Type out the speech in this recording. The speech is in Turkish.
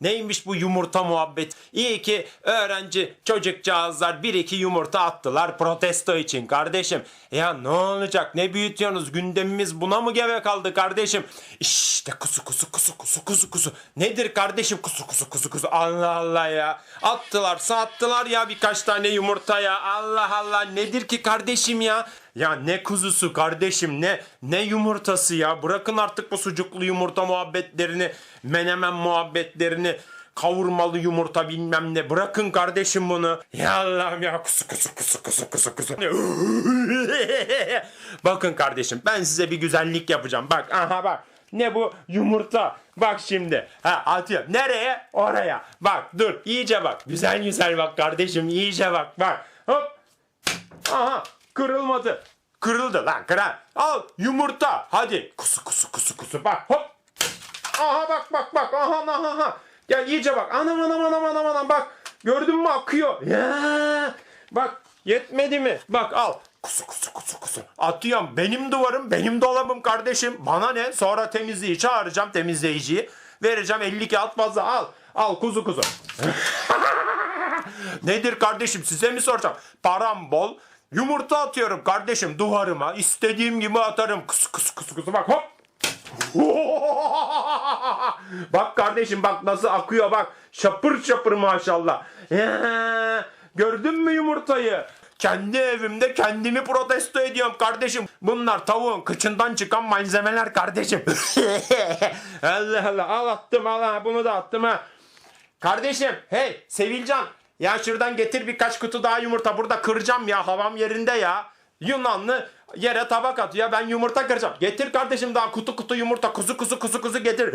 Neymiş bu yumurta muhabbet? İyi ki öğrenci çocukcağızlar bir iki yumurta attılar protesto için kardeşim. Ya ne olacak ne büyütüyorsunuz gündemimiz buna mı gebe kaldı kardeşim? İşte kusu kusu kusu kusu kusu kusu. Nedir kardeşim kusu kusu kusu kusu Allah Allah ya. Attılar sattılar ya birkaç tane yumurta ya Allah Allah nedir ki kardeşim ya. Ya ne kuzusu kardeşim ne ne yumurtası ya. Bırakın artık bu sucuklu yumurta muhabbetlerini, menemen muhabbetlerini, kavurmalı yumurta bilmem ne. Bırakın kardeşim bunu. Ya Allah'ım ya kusu kusu kusu kusu kusu kusu. Bakın kardeşim ben size bir güzellik yapacağım. Bak aha bak. Ne bu yumurta? Bak şimdi. Ha atıyorum. Nereye? Oraya. Bak dur. iyice bak. Güzel güzel bak kardeşim. iyice bak. Bak. Hop. Aha kırılmadı. Kırıldı lan kıran. Al yumurta. Hadi. Kusu kusu kusu kusu bak hop. Aha bak bak bak. Aha aha aha. Gel iyice bak. Anam anam anam anam anam bak. Gördün mü akıyor. Ya. Bak yetmedi mi? Bak al. Kusu kusu kusu kusu. Atıyorum. Benim duvarım, benim dolabım kardeşim. Bana ne? Sonra temizleyici çağıracağım temizleyiciyi. Vereceğim 50 kağıt fazla al. Al kuzu kuzu. Nedir kardeşim size mi soracağım? Param bol. Yumurta atıyorum kardeşim duvarıma. İstediğim gibi atarım. Kıs kıs kıs kıs bak hop. bak kardeşim bak nasıl akıyor bak. Şapır şapır maşallah. Gördün mü yumurtayı? Kendi evimde kendimi protesto ediyorum kardeşim. Bunlar tavuğun kıçından çıkan malzemeler kardeşim. Allah Allah al attım al ha, bunu da attım ha. Kardeşim hey Sevilcan ya şuradan getir birkaç kutu daha yumurta burada kıracağım ya havam yerinde ya. Yunanlı yere tabak atıyor ben yumurta kıracağım. Getir kardeşim daha kutu kutu yumurta kuzu kuzu kuzu kuzu getir.